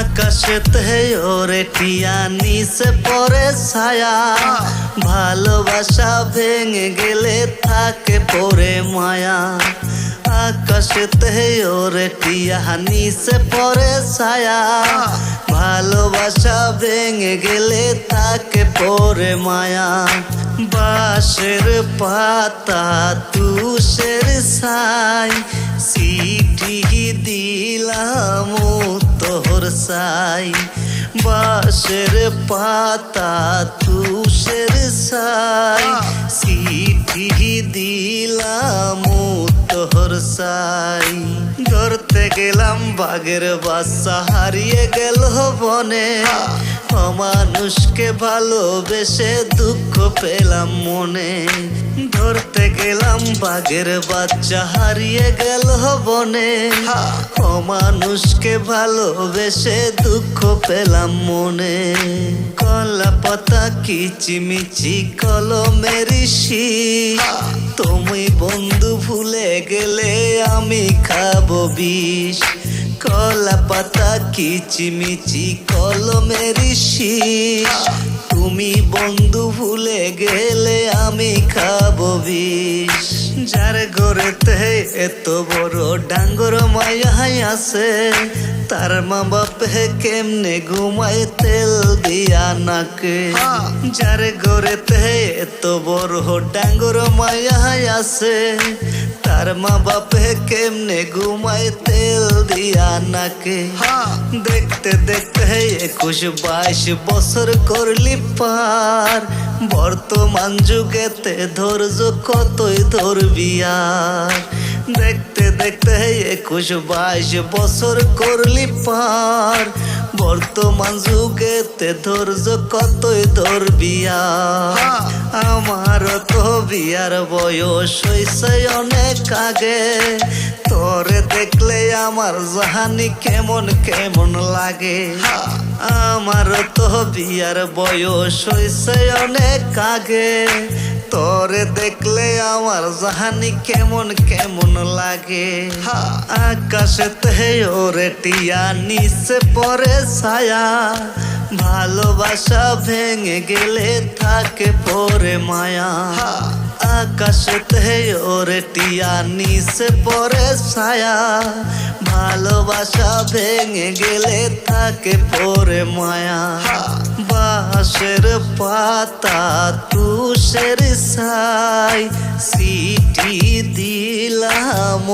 আকাশেতে ওরে টিয়া নিচে পরে ছায়া ভালোবাসা ভেঙে গেলে থাকে পরে মায়া আকাশেতে ওরে টিয়া নিচে পরে ছায়া ভালোবাসা ভেঙে গেলে থাকে পরে মায়া বাঁশের পাতা তুষের ছাই সিটি দিলাম তোর সাই বাঁশের পাতা তুষের সাই সিটি দিলাম তোর সাই ধরতে গেলাম বাঘের বাচ্চা হারিয়ে গেল বনে। অমানুষকে ভালোবেসে দুঃখ পেলাম মনে। ধরতে গেলাম বাঘের বাচ্চা হারিয়ে গেল বনে। মানুষকে ভালোবেসে দুঃখ পেলাম মনে। কলা পাতা কিচিমিচি কলমের শীষ তুমি বন্ধু ভুলে গেলে আমি খাব বিষ। কলা পাতা কিচিমিচি কলমের শীষ তুমি বন্ধু ভুলে গেলে আমি খাব বিষ। যার ঘরেতে এত বড় ডাঙ্গর মায়াই আছে, তার মা বাপে কেমনে ঘুমায় তেল দিয়া নাকে? যার ঘরেতে এত বড় ডাঙ্গর মায়াই আছে তার মা বাপে কেমনে ঘুমায় তেল দিয়া নাকে? দেখতে দেখতে একুশ বাইশ বছর করলি পার। বর্তমান যুগেতে ধৈর্য কতই ধরবি আর? দেখতে দেখতে একুশ বাইশ বছর করলি পার। বর্তমান যুগেতে ধৈর্য কতই ধরবি আর? আমার তো বিয়ার বয়স হইছে অনেক আগে। তোরে দেখলে আমার জাহানি কেমন কেমন লাগে। আমার তো বিয়ার বয়স হইছে অনেক আগে। তোরে দেখলে আমার জাহানি কেমন কেমন লাগে। আকাশেতে ওরে টিয়া, নিচে পরে ছায়া। ভালোবাসা ভেঙে গেলে থাকে পরে মায়া। আকাশেতে ওরে টিয়া নিচে পরে ছায়া। ভালোবাসা ভেঙে গেলে থাকে পরে মায়া। বাঁশের পাতা তুষের সাই সিটি দিলাম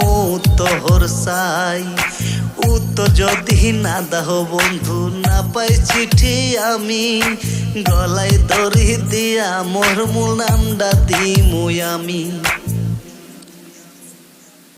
তোর সাই উত্তর যদি না দাহ বন্ধু, না পাই চিঠি আমি। গলায় দড়ি দিয়া মোর মূল নামটা দিমু আমি।